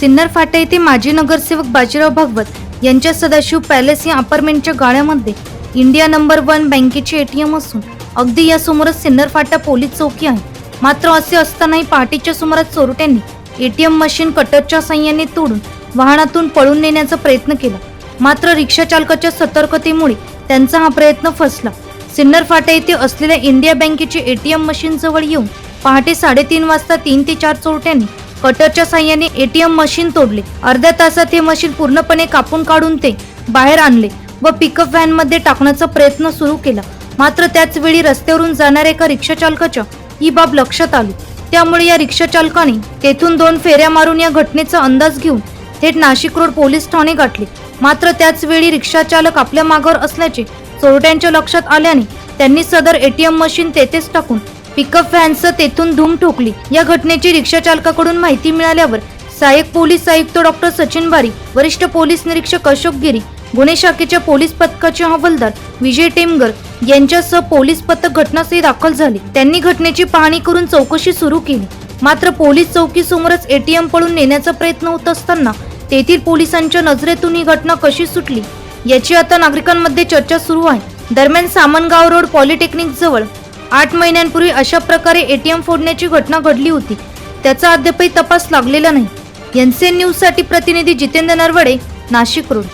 सिन्नर फाटा येथे माजी नगरसेवक बाजीराव भागवत यांच्या सदाशिव पॅलेस या अपार्टमेंटच्या गाळ्यामध्ये इंडिया नंबर वन बँकेचे एटीएम असून अगदी या समोरच सिन्नर फाटा पोलीस चौकी आहे. मात्र असे असतानाही पहाटेच्या सुमारास चोरट्यांनी एटीएम मशीन कटरच्या साह्याने तोडून वाहनातून पळून नेण्याचा प्रयत्न केला. मात्र रिक्षा चालकाच्या सतर्कतेमुळे त्यांचा हा प्रयत्न फसला. सिन्नर फाटा येथे असलेल्या इंडिया बँकेचे एटीएम मशीन जवळ येऊन पहाटे साडेतीन वाजता तीन ते चार चोरट्यांनी कटरच्या साह्याने एटीएम मशीन तोडले. अर्ध्या तासात हे मशीन पूर्णपणे कापून काढून ते बाहेर आणले व पिकअप व्हॅनमध्ये टाकण्याचा प्रयत्न सुरू केला. मात्र त्याचवेळी रस्त्यावरून जाणाऱ्या एका रिक्षा चालकाच्या ही बाब लक्षात आली. त्यामुळे या रिक्षा चालकाने तेथून दोन फेऱ्या मारून या घटनेचा अंदाज घेऊन थेट नाशिक रोड पोलीस ठाणे गाठले. मात्र त्याचवेळी रिक्षाचालक रिक्षा चालक आपल्या मागावर असल्याचे चोरट्यांच्या लक्षात आल्याने त्यांनी सदर एटीएम मशीन तेथेच टाकून पिकअप व्हॅनसह तेथून धूम ठोकली. या घटनेची रिक्षा चालकाकडून माहिती मिळाल्यावर सहाय्यक पोलीस आयुक्त डॉक्टर सचिन बारी वरिष्ठ पोलीस निरीक्षक अशोक गिरी गुन्हे शाखेच्या पोलीस पथकाचे हवालदार विजय टेमगर यांच्यासह पोलीस पथक घटनास्थळी दाखल झाले. त्यांनी घटनेची पाहणी करून चौकशी सुरू केली. मात्र पोलीस चौकीसमोरच एटीएम पळून नेण्याचा प्रयत्न होत असताना तेथील पोलिसांच्या नजरेतून ही घटना कशी सुटली याची आता नागरिकांमध्ये चर्चा सुरू आहे. दरम्यान सामनगाव रोड पॉलिटेक्निक जवळ आठ महिन्यांपूर्वी अशा प्रकारे एटीएम फोडण्याची घटना घडली होती. त्याचा अद्यापही तपास लागलेला नाही. एनसीएन न्यूजसाठी प्रतिनिधी जितेंद्र नरवडे नाशिक रोड